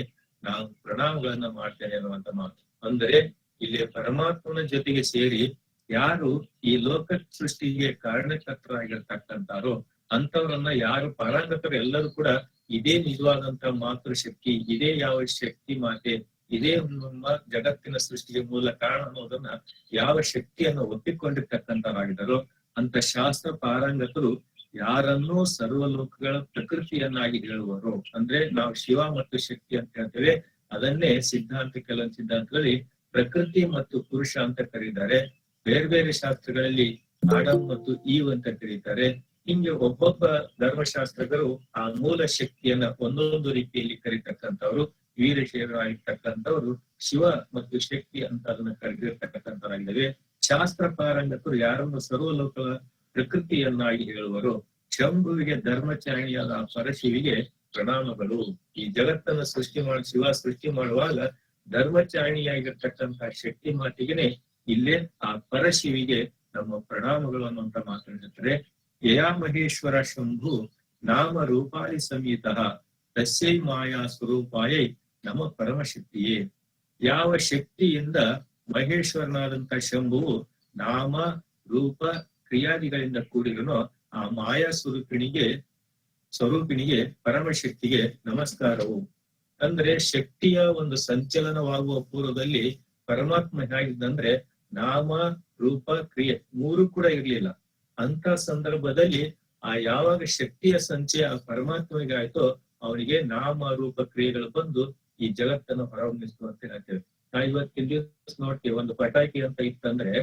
ನಾನು ಪ್ರಣಾಮಗಳನ್ನ ಮಾಡ್ತೇನೆ ಅನ್ನುವಂತ ಮಾತು. ಅಂದ್ರೆ ಇಲ್ಲಿ ಪರಮಾತ್ಮನ ಜೊತೆಗೆ ಸೇರಿ ಯಾರು ಈ ಲೋಕ ಸೃಷ್ಟಿಗೆ ಕಾರಣಕರ್ತರಾಗಿರ್ತಕ್ಕಂತಾರೋ ಅಂತವರನ್ನ ಯಾರು ಪಾರಾಂಗತರು ಎಲ್ಲರೂ ಕೂಡ ಇದೇ ನಿಜವಾದಂತ ಮಾತೃಶಕ್ತಿ, ಇದೇ ಯಾವ ಶಕ್ತಿ ಮಾತೆ ಇದೇ ನಮ್ಮ ಜಗತ್ತಿನ ಸೃಷ್ಟಿಗೆ ಮೂಲ ಕಾರಣ ಅನ್ನೋದನ್ನ ಯಾವ ಶಕ್ತಿಯನ್ನು ಒಪ್ಪಿಕೊಂಡಿರ್ತಕ್ಕಂಥವರಾಗಿದ್ದಾರೋ ಅಂತ ಶಾಸ್ತ್ರ ಪಾರಂಗತರು ಯಾರನ್ನೂ ಸರ್ವಲೋಕಗಳ ಪ್ರಕೃತಿಯನ್ನಾಗಿ ಹೇಳುವರು, ಅಂದ್ರೆ ನಾವು ಶಿವ ಮತ್ತು ಶಕ್ತಿ ಅಂತ ಹೇಳ್ತೇವೆ, ಅದನ್ನೇ ಸಿದ್ಧಾಂತ ಕೆಲವೊಂದು ಸಿದ್ಧಾಂತದಲ್ಲಿ ಪ್ರಕೃತಿ ಮತ್ತು ಪುರುಷ ಅಂತ ಕರೀತಾರೆ. ಬೇರೆ ಬೇರೆ ಶಾಸ್ತ್ರಗಳಲ್ಲಿ ಆಡಮ್ ಮತ್ತು ಈವ್ ಅಂತ ಕರೀತಾರೆ. ಹಿಂಗೆ ಒಬ್ಬೊಬ್ಬ ಧರ್ಮಶಾಸ್ತ್ರಗಳು ಆ ಮೂಲ ಶಕ್ತಿಯನ್ನ ಒಂದೊಂದು ರೀತಿಯಲ್ಲಿ ಕರೀತಕ್ಕಂಥವ್ರು. ವೀರಶೈವರಾಗಿರ್ತಕ್ಕಂಥವ್ರು ಶಿವ ಮತ್ತು ಶಕ್ತಿ ಅಂತ ಅದನ್ನ ಕರೆದಿರ್ತಕ್ಕಂಥವರಾಗಿದ್ದೇವೆ. ಶಾಸ್ತ್ರ ಪಾರಂಗತರು ಯಾರನ್ನು ಸರ್ವಲೋಕ ಪ್ರಕೃತಿಯನ್ನಾಗಿ ಹೇಳುವರು ಶಂಭುವಿಗೆ ಧರ್ಮಚರಣಿಯಾದ ಪರಶಿವಿಗೆ ಪ್ರಣಾಮಗಳು. ಈ ಜಗತ್ತನ್ನ ಸೃಷ್ಟಿ ಮಾಡಿ, ಶಿವ ಸೃಷ್ಟಿ ಮಾಡುವಾಗ ಧರ್ಮಚಾರಿಣಿಯಾಗಿರ್ತಕ್ಕಂತಹ ಶಕ್ತಿ ಮಾತಿಗೆನೆ ಇಲ್ಲೇ ಆ ಪರಶಿವಿಗೆ ನಮ್ಮ ಪ್ರಣಾಮಗಳು ಅನ್ನುವಂತ ಮಾತನಾಡುತ್ತಾರೆ ಯಯಾ ಮಹೇಶ್ವರ ಶಂಭು ನಾಮ ರೂಪಾಯಿ ಸಂಹಿತ ತಸ್ಯೈ ಮಾಯಾ ಸ್ವರೂಪಾಯೈ ನಮ್ಮ ಪರಮಶಕ್ತಿಯೇ. ಯಾವ ಶಕ್ತಿಯಿಂದ ಮಹೇಶ್ವರನಾದಂತ ಶಂಭುವು ನಾಮ, ರೂಪ, ಕ್ರಿಯಾದಿಗಳಿಂದ ಕೂಡಿರನೋ ಆ ಮಾಯಾ ಸ್ವರೂಪಿಣಿಗೆ ಸ್ವರೂಪಿಣಿಗೆ ಪರಮಶಕ್ತಿಗೆ ನಮಸ್ಕಾರವು. ಅಂದ್ರೆ ಶಕ್ತಿಯ ಒಂದು ಸಂಚಲನವಾಗುವ ಪೂರ್ವದಲ್ಲಿ ಪರಮಾತ್ಮ ಹೇಗಿದ್ದಂದ್ರೆ ನಾಮ, ರೂಪ, ಕ್ರಿಯೆ ಮೂರು ಕೂಡ ಇರ್ಲಿಲ್ಲ. ಅಂತ ಸಂದರ್ಭದಲ್ಲಿ ಆ ಯಾವಾಗ ಶಕ್ತಿಯ ಸಂಚಯ ಆ ಪರಮಾತ್ಮಗೆ ಆಯ್ತೋ ಅವನಿಗೆ ನಾಮ ರೂಪ ಕ್ರಿಯೆಗಳು ಬಂದು ಈ ಜಗತ್ತನ್ನು ಹೊರಹೊಮ್ಮಿಸುವಂತೆ ಹೇಳ್ತೇವೆ. ನಾ ಇವತ್ತಿನ ದಿವಸ ನೋಡ್ತೀವಿ, ಒಂದು ಪಟಾಕಿ ಅಂತ ಇತ್ತಂದ್ರೆ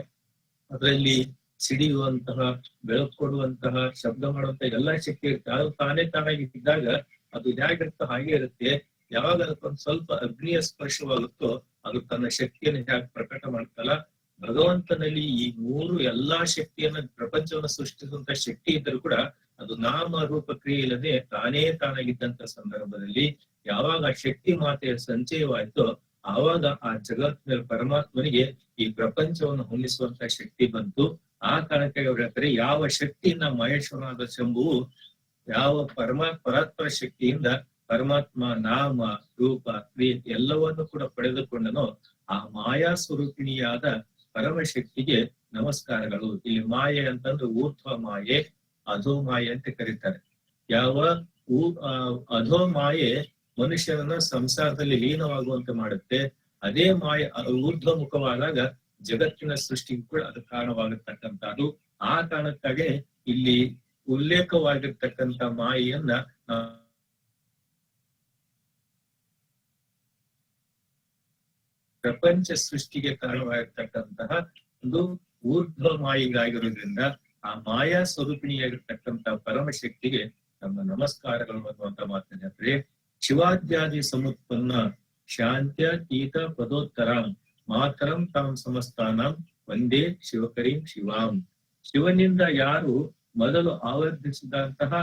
ಅದರಲ್ಲಿ ಸಿಡಿಯುವಂತಹ, ಬೆಳಕು ಕೊಡುವಂತಹ, ಶಬ್ದ ಮಾಡುವಂತ ಎಲ್ಲಾ ಶಕ್ತಿ ಇರುತ್ತೆ. ಅದು ತಾನೇ ತಾನಾಗಿ ಇದ್ದಾಗ ಅದು ಹೇಗಿರುತ್ತೋ ಹಾಗೆ ಇರುತ್ತೆ. ಯಾವಾಗ ಅದಕ್ಕೊಂದು ಸ್ವಲ್ಪ ಅಗ್ನಿಯ ಸ್ಪರ್ಶವಾಗುತ್ತೋ ಅದು ತನ್ನ ಶಕ್ತಿಯನ್ನು ಹೇಗೆ ಪ್ರಕಟ ಮಾಡ್ತಲ್ಲ, ಭಗವಂತನಲ್ಲಿ ಈ ಮೂರು ಎಲ್ಲಾ ಶಕ್ತಿಯನ್ನ, ಪ್ರಪಂಚವನ್ನು ಸೃಷ್ಟಿಸುವಂತ ಶಕ್ತಿ ಇದ್ದರೂ ಕೂಡ ಅದು ನಾಮ ರೂಪ ಕ್ರಿಯೆ ಇಲ್ಲದೆ ತಾನೇ ತಾನಾಗಿದ್ದಂತ ಸಂದರ್ಭದಲ್ಲಿ ಯಾವಾಗ ಶಕ್ತಿ ಮಾತೆಯ ಸಂಚಯವಾಯ್ತೋ ಆವಾಗ ಆ ಜಗತ್ತಿನ ಪರಮಾತ್ಮನಿಗೆ ಈ ಪ್ರಪಂಚವನ್ನು ಹೊಂದಿಸುವಂತ ಶಕ್ತಿ ಬಂತು. ಆ ಕಾರಣಕ್ಕೆ ಅವ್ರು ಹೇಳ್ತಾರೆ ಯಾವ ಶಕ್ತಿಯಿಂದ ಮಹೇಶ್ವರನಾದ ಶಂಭುವು ಯಾವ ಪರಮ ಪರಾತ್ಮ ಶಕ್ತಿಯಿಂದ ಪರಮಾತ್ಮ ನಾಮ, ರೂಪ ಕ್ರಿಯೆ ಎಲ್ಲವನ್ನು ಕೂಡ ಪಡೆದುಕೊಂಡನೋ ಆ ಮಾಯಾ ಸ್ವರೂಪಿಣಿಯಾದ ಪರಮಶಕ್ತಿಗೆ ನಮಸ್ಕಾರಗಳು. ಇಲ್ಲಿ ಮಾಯೆ ಅಂತಂದ್ರೆ ಊರ್ಧ್ವ ಮಾಯೆ ಅಧೋ ಮಾಯೆ ಅಂತ ಕರೀತಾರೆ. ಯಾವ ಊ ಆ, ಅಧೋ ಮಾಯೆ ಮನುಷ್ಯನನ್ನ ಸಂಸಾರದಲ್ಲಿ ಲೀನವಾಗುವಂತೆ ಮಾಡುತ್ತೆ ಅದೇ ಮಾಯೆ ಊರ್ಧ್ವಮುಖವಾದಾಗ ಊರ್ಧ್ವ ಮುಖವಾದಾಗ ಜಗತ್ತಿನ ಸೃಷ್ಟಿಗೂ ಕೂಡ ಅದು ಕಾರಣವಾಗಿರ್ತಕ್ಕಂಥದ್ದು ಆ ಕಾರಣಕ್ಕಾಗಿ ಇಲ್ಲಿ ಉಲ್ಲೇಖವಾಗಿರ್ತಕ್ಕಂಥ ಮಾಯೆಯನ್ನ ಪ್ರಪಂಚ ಸೃಷ್ಟಿಗೆ ಕಾರಣವಾಗಿರ್ತಕ್ಕಂತಹ ಒಂದು ಊರ್ಧ್ವ ಮಾಯಿಗಾಗಿರೋದ್ರಿಂದ ಆ ಮಾಯಾ ಸ್ವರೂಪಿಣಿಯಾಗಿರ್ತಕ್ಕಂಥ ಪರಮಶಕ್ತಿಗೆ ನಮ್ಮ ನಮಸ್ಕಾರಗಳು ಅನ್ನುವಂತ ಮಾತನಾಡಿದ್ರೆ ಶಿವಾದ್ಯಾದಿ ಸಮುತ್ಪನ್ನ ಶಾಂತ್ಯ ಕೀತ ಪದೋತ್ತರಂ ಮಾತರಂ ತಾಂ ಸಮಸ್ತಾನಂ ಒಂದೇ ಶಿವಕರೀಂ ಶಿವಾಂ. ಶಿವನಿಂದ ಯಾರು ಮೊದಲು ಆವರ್ತಿಸಿದಂತಹ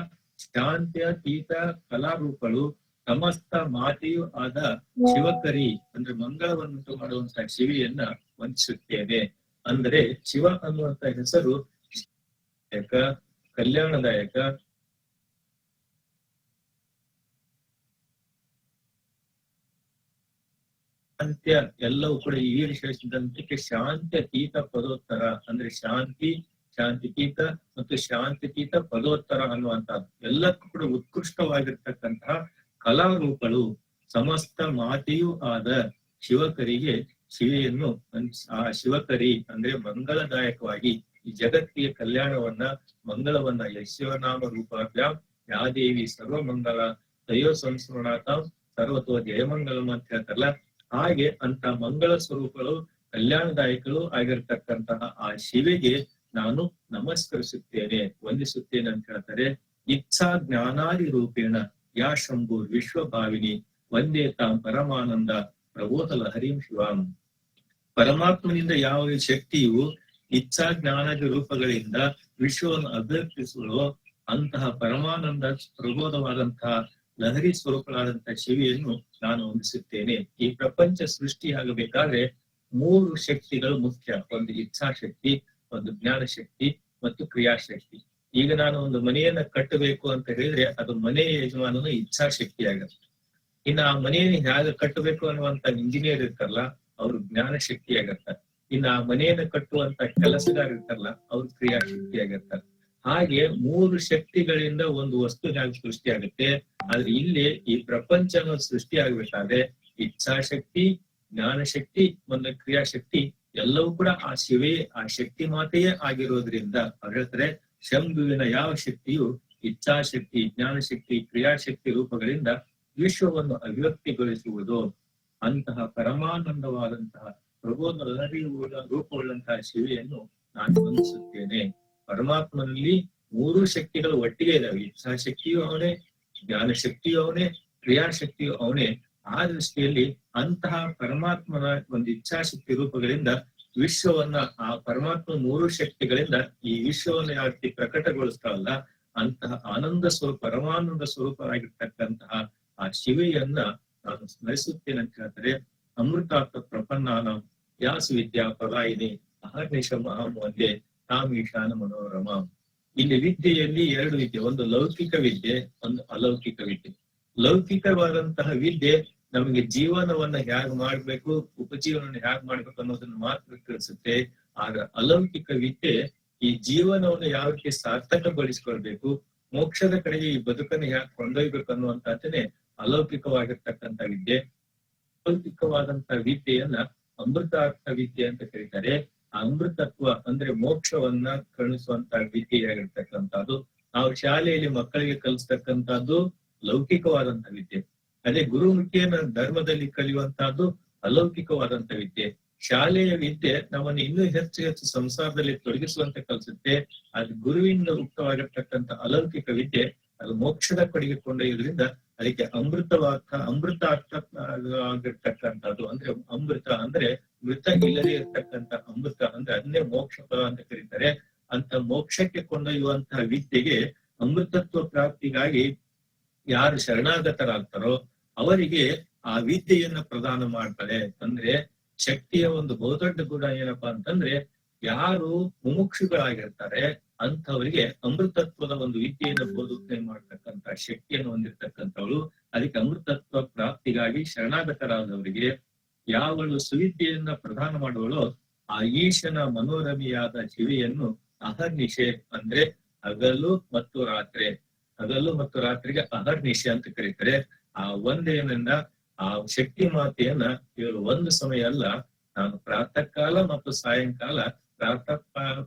ಶಾಂತ್ಯ ತೀತ ಕಲಾರೂಪಗಳು ಸಮಸ್ತ ಮಾತೆಯೂ ಆದ ಶಿವಕರಿ ಅಂದ್ರೆ ಮಂಗಳವನ್ನುಂಟು ಮಾಡುವಂತಹ ಶಿವಿಯನ್ನ ವಂದಿಸುತ್ತೇವೆ ಅಂದ್ರೆ ಶಿವ ಅನ್ನುವಂತ ಹೆಸರು ದಾಯಕ, ಕಲ್ಯಾಣದಾಯಕ. ಅಂತ್ಯ ಎಲ್ಲವೂ ಕೂಡ ಈ ಶಾಂತಿ ತೀತ ಪದೋತ್ತರ ಅಂದ್ರೆ ಶಾಂತಿ ಶಾಂತಿತೀತ ಮತ್ತು ಶಾಂತಿತೀತ ಪದೋತ್ತರ ಅನ್ನುವಂತ ಎಲ್ಲಕ್ಕೂ ಕೂಡ ಉತ್ಕೃಷ್ಟವಾಗಿರ್ತಕ್ಕಂತಹ ಕಲಾರೂಪಗಳು ಸಮಸ್ತ ಮಾತೆಯೂ ಆದ ಶಿವಕರಿಗೆ ಶಿವೆಯನ್ನು ಆ ಶಿವಕರಿ ಅಂದ್ರೆ ಮಂಗಳದಾಯಕವಾಗಿ ಈ ಜಗತ್ತಿಗೆ ಕಲ್ಯಾಣವನ್ನ, ಮಂಗಳವನ್ನ ಯಶಿವನಾಮ ರೂಪಾಭ್ಯ ಯಾದೇವಿ ಸರ್ವಮಂಗಲ ದಯೋ ಸಂಸ್ಮರಣಾತ ಸರ್ವತೋ ಜಯಮಂಗಲಂ ಅಂತ ಹೇಳ್ತಾರಲ್ಲ, ಹಾಗೆ ಅಂತ ಮಂಗಳ ಸ್ವರೂಪಗಳು, ಕಲ್ಯಾಣದಾಯಕಗಳು ಆಗಿರ್ತಕ್ಕಂತಹ ಆ ಶಿವೆಗೆ ನಾನು ನಮಸ್ಕರಿಸುತ್ತೇನೆ, ವಂದಿಸುತ್ತೇನೆ ಅಂತ ಹೇಳ್ತಾರೆ. ಇಚ್ಛಾ ಜ್ಞಾನಾದಿ ರೂಪೇಣ, ಯಾ ಶಂಭು ವಿಶ್ವಭಾವಿನಿ, ವಂದೇ ತಾಂ ಪರಮಾನಂದ ಪ್ರಬೋಧ ಲಹರಿಂ ಶಿವಾಂ. ಪರಮಾತ್ಮನಿಂದ ಯಾವ ಶಕ್ತಿಯು ಇಚ್ಛಾ ಜ್ಞಾನದ ರೂಪಗಳಿಂದ ವಿಶ್ವವನ್ನು ಅಭ್ಯರ್ಥಿಸುವೋ ಅಂತಹ ಪರಮಾನಂದ ಪ್ರಬೋಧವಾದಂತಹ ಲಹರಿ ಸ್ವರೂಪಗಳಾದಂತಹ ಶಿವಿಯನ್ನು ನಾನು ವಂದಿಸುತ್ತೇನೆ ಈ ಪ್ರಪಂಚ ಸೃಷ್ಟಿಯಾಗಬೇಕಾದ್ರೆ ಮೂರು ಶಕ್ತಿಗಳು ಮುಖ್ಯ. ಒಂದು ಇಚ್ಛಾಶಕ್ತಿ, ಒಂದು ಜ್ಞಾನ ಶಕ್ತಿ ಮತ್ತು ಕ್ರಿಯಾಶಕ್ತಿ. ಈಗ ನಾನು ಒಂದು ಮನೆಯನ್ನ ಕಟ್ಟಬೇಕು ಅಂತ ಹೇಳಿದ್ರೆ ಅದು ಮನೆಯ ಯಜಮಾನನ ಇಚ್ಛಾಶಕ್ತಿ ಆಗತ್ತೆ ಇನ್ನು ಆ ಮನೆಯನ್ನು ಹೇಗೆ ಕಟ್ಟಬೇಕು ಅನ್ನುವಂತ ಇಂಜಿನಿಯರ್ ಇರ್ತಾರಲ್ಲ, ಅವರು ಜ್ಞಾನ ಶಕ್ತಿ ಆಗತ್ತ ಇನ್ನು ಆ ಮನೆಯನ್ನ ಕಟ್ಟುವಂತ ಕೆಲಸಗಾರ ಇರ್ತಾರಲ್ಲ, ಅವ್ರು ಕ್ರಿಯಾಶಕ್ತಿ ಆಗಿರ್ತಾರೆ ಹಾಗೆ ಮೂರು ಶಕ್ತಿಗಳಿಂದ ಒಂದು ವಸ್ತು ಹೇಗೆ ಸೃಷ್ಟಿ ಆಗುತ್ತೆ. ಆದ್ರೆ ಇಲ್ಲಿ ಈ ಪ್ರಪಂಚ ಸೃಷ್ಟಿ ಆಗ್ಬೇಕಾದ್ರೆ ಇಚ್ಛಾಶಕ್ತಿ ಜ್ಞಾನಶಕ್ತಿ ಒಂದು ಕ್ರಿಯಾಶಕ್ತಿ ಎಲ್ಲವೂ ಕೂಡ ಆ ಶಿವೇ, ಆ ಶಕ್ತಿ ಮಾತೆಯೇ ಆಗಿರೋದ್ರಿಂದ ಅವ್ರು ಹೇಳ್ತಾರೆ, ಶಂಭುವಿನ ಯಾವ ಶಕ್ತಿಯು ಇಚ್ಛಾಶಕ್ತಿ ಜ್ಞಾನಶಕ್ತಿ, ಕ್ರಿಯಾಶಕ್ತಿ ರೂಪಗಳಿಂದ ವಿಶ್ವವನ್ನು ಅಭಿವ್ಯಕ್ತಿಗೊಳಿಸುವುದು. ಅಂತಹ ಪರಮಾನಂದವಾದಂತಹ ಪ್ರಬೋಧರಿಯುವ ರೂಪವುಳ್ಳಂತಹ ಶಿವೆಯನ್ನು ನಾನು ಗಮನಿಸುತ್ತೇನೆ. ಪರಮಾತ್ಮನಲ್ಲಿ ಮೂರು ಶಕ್ತಿಗಳು ಒಟ್ಟಿಗೆ ಇದಾವೆ ಇಚ್ಛಾಶಕ್ತಿಯು ಅವನೇ, ಜ್ಞಾನಶಕ್ತಿಯು ಅವನೇ, ಕ್ರಿಯಾಶಕ್ತಿಯು ಅವನೇ. ಆ ದೃಷ್ಟಿಯಲ್ಲಿ ಅಂತಹ ಪರಮಾತ್ಮನ ಒಂದು ಇಚ್ಛಾಶಕ್ತಿ ರೂಪಗಳಿಂದ ವಿಶ್ವವನ್ನ, ಆ ಪರಮಾತ್ಮ ಮೂರು ಶಕ್ತಿಗಳಿಂದ ಈ ವಿಶ್ವವನ್ನು ಯಾವ ರೀತಿ ಪ್ರಕಟಗೊಳಿಸ್ತಾವಲ್ಲ, ಅಂತಹ ಆನಂದ ಸ್ವರೂಪ, ಪರಮಾನಂದ ಸ್ವರೂಪರಾಗಿರ್ತಕ್ಕಂತಹ ಆ ಶಿವೆಯನ್ನ ನಾನು ಸ್ಮರಿಸುತ್ತೇನೆ ಅಂತ ಹೇಳಿದ್ರೆ ಅಮೃತಾರ್ಥ ಪ್ರಪನ್ನಾನ. ಯಾಸು ವಿದ್ಯಾ ಪಲಾಯಿನಿ ಅಹರ್ನಿಶ ಮಹಾಮೂಲ್ಯೆ ತಾಮೀಶಾನ ಮನೋರಮ. ಇಲ್ಲಿ ವಿದ್ಯೆಯಲ್ಲಿ ಎರಡು ವಿದ್ಯೆ, ಒಂದು ಲೌಕಿಕ ವಿದ್ಯೆ, ಒಂದು ಅಲೌಕಿಕ ವಿದ್ಯೆ. ಲೌಕಿಕವಾದಂತಹ ವಿದ್ಯೆ ನಮಗೆ ಜೀವನವನ್ನ ಹ್ಯಾಗ್ ಮಾಡ್ಬೇಕು, ಉಪಜೀವನವನ್ನು ಹ್ಯಾಗ್ ಮಾಡ್ಬೇಕು ಅನ್ನೋದನ್ನ ಮಾತ್ರ ತಿಳಿಸುತ್ತೆ. ಆಗ ಅಲೌಕಿಕ ವಿದ್ಯೆ ಈ ಜೀವನವನ್ನು ಯಾವ ರೀತಿ ಸಾರ್ಥಕಗೊಳಿಸಿಕೊಳ್ಬೇಕು, ಮೋಕ್ಷದ ಕಡೆಗೆ ಈ ಬದುಕನ್ನು ಹೇಗೆ ಕೊಂಡೊಯ್ಬೇಕು ಅನ್ನುವಂತಹದ್ದನ್ನೇ ಅಲೌಕಿಕವಾಗಿರ್ತಕ್ಕಂಥ ವಿದ್ಯೆ. ಅಲೌಕಿಕವಾದಂತಹ ವಿದ್ಯೆಯನ್ನ ಅಮೃತಾರ್ಥ ವಿದ್ಯೆ ಅಂತ ಕರೀತಾರೆ. ಅಮೃತತ್ವ ಅಂದ್ರೆ ಮೋಕ್ಷವನ್ನ ಕರುಣಿಸುವಂತ ವಿದ್ಯೆಯಾಗಿರ್ತಕ್ಕಂಥದ್ದು. ನಾವು ಶಾಲೆಯಲ್ಲಿ ಮಕ್ಕಳಿಗೆ ಕಲಿಸ್ತಕ್ಕಂಥದ್ದು ಲೌಕಿಕವಾದಂತ ವಿದ್ಯೆ. ಅದೇ ಗುರುಮುಖಿಯನ್ನ ಧರ್ಮದಲ್ಲಿ ಕಲಿಯುವಂತಹದ್ದು ಅಲೌಕಿಕವಾದಂತ ವಿದ್ಯೆ. ಶಾಲೆಯ ವಿದ್ಯೆ ನಮ್ಮನ್ನು ಇನ್ನೂ ಹೆಚ್ಚು ಹೆಚ್ಚು ಸಂಸಾರದಲ್ಲಿ ತೊಡಗಿಸುವಂತೆ ಕಲಿಸುತ್ತೆ. ಅದು ಗುರುವಿನ ಉಕ್ತವಾಗಿರ್ತಕ್ಕಂಥ ಅಲೌಕಿಕ ವಿದ್ಯೆ, ಅದು ಮೋಕ್ಷದ ಕಡೆಗೆ ಕೊಂಡೊಯ್ಯೋದ್ರಿಂದ ಅದಕ್ಕೆ ಅಮೃತವಾಕ ಅಮೃತ ಅರ್ಥ ಆಗಿರ್ತಕ್ಕಂಥದ್ದು ಅಂದ್ರೆ ಅಮೃತ ಅಂದ್ರೆ ಮೃತ ಇಲ್ಲದೆ ಇರ್ತಕ್ಕಂತ ಅಮೃತ ಅಂದ್ರೆ ಅದನ್ನೇ ಮೋಕ್ಷ ಫಲ ಅಂತ ಕರೀತಾರೆ. ಅಂತ ಮೋಕ್ಷಕ್ಕೆ ಕೊಂಡೊಯ್ಯುವಂತಹ ವಿದ್ಯೆಗೆ ಅಮೃತತ್ವ ಪ್ರಾಪ್ತಿಗಾಗಿ ಯಾರು ಶರಣಾಗತರಾಗ್ತಾರೋ ಅವರಿಗೆ ಆ ವಿದ್ಯೆಯನ್ನ ಪ್ರದಾನ ಮಾಡ್ತಾರೆ. ಅಂದ್ರೆ ಶಕ್ತಿಯ ಒಂದು ಬಹುದೊಡ್ಡ ಗುಣ ಏನಪ್ಪಾ ಅಂತಂದ್ರೆ ಯಾರು ಮುಮುಕ್ಷುಗಳಾಗಿರ್ತಾರೆ ಅಂಥವರಿಗೆ ಅಮೃತತ್ವದ ಒಂದು ವಿದ್ಯೆಯನ್ನು ಬೋಧನೆ ಮಾಡ್ತಕ್ಕಂತ ಶಕ್ತಿಯನ್ನು ಹೊಂದಿರತಕ್ಕಂಥವಳು ಅದಕ್ಕೆ ಅಮೃತತ್ವ ಪ್ರಾಪ್ತಿಗಾಗಿ ಶರಣಾಗತರಾದವರಿಗೆ ಯಾವಳು ಸುವಿದ್ಯೆಯನ್ನ ಪ್ರದಾನ ಮಾಡುವಳೋ, ಆ ಈಶನ ಮನೋರಮಿಯಾದ ಜೀವಿಯನ್ನು ಅಹರ್ನಿಶೆ ಅಂದ್ರೆ ಹಗಲು ಮತ್ತು ರಾತ್ರಿ, ಹಗಲು ಮತ್ತು ರಾತ್ರಿಗೆ ಅಹರ್ನಿಶೆ ಅಂತ ಕರೀತಾರೆ. ಆ ಒಂದೇನನ್ನ, ಆ ಶಕ್ತಿ ಮಾತೆಯನ್ನ ಇವರು ಒಂದು ಸಮಯ ಅಲ್ಲ. ನಾನು ಪ್ರಾತಃ ಕಾಲ ಮತ್ತು ಸಾಯಂಕಾಲ ಪ್ರಾತಃ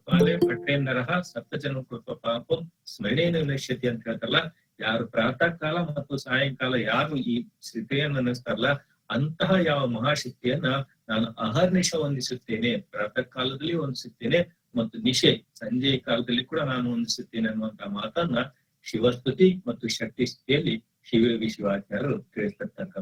ಪಾಲೆ ಪಟ್ಟೇಂದರಹ ಸಪ್ತಜನ ಕೃಪ ಪಾಪಂ ಸ್ಮರಣೇನ ನಶ್ಯತಿ ಅಂತ ಹೇಳ್ತಾರಲ್ಲ, ಯಾರು ಪ್ರಾತಃ ಕಾಲ ಮತ್ತು ಸಾಯಂಕಾಲ ಯಾರು ಈ ಸ್ಥಿತಿಯನ್ನು ಅನ್ನಿಸ್ತಾರಲ್ಲ ಅಂತಹ ಯಾವ ಮಹಾಶಕ್ತಿಯನ್ನ ನಾನು ಅಹರ್ನಿಶ ಹೊಂದಿಸುತ್ತೇನೆ ಪ್ರಾತಃ ಕಾಲದಲ್ಲಿ ಹೊಂದಿಸುತ್ತೇನೆ ಮತ್ತು ನಿಶೆ, ಸಂಜೆ ಕಾಲದಲ್ಲಿ ಕೂಡ ನಾನು ಹೊಂದಿಸುತ್ತೇನೆ ಅನ್ನುವಂತಹ ಮಾತನ್ನ ಶಿವಸ್ತುತಿ ಮತ್ತು ಶಕ್ತಿ ಸ್ಥಿತಿಯಲ್ಲಿ ಶಿವ ಶಿವಾಚಾರ್ಯರು ತಿಳಿಸ್ತಕ್ಕಂಥ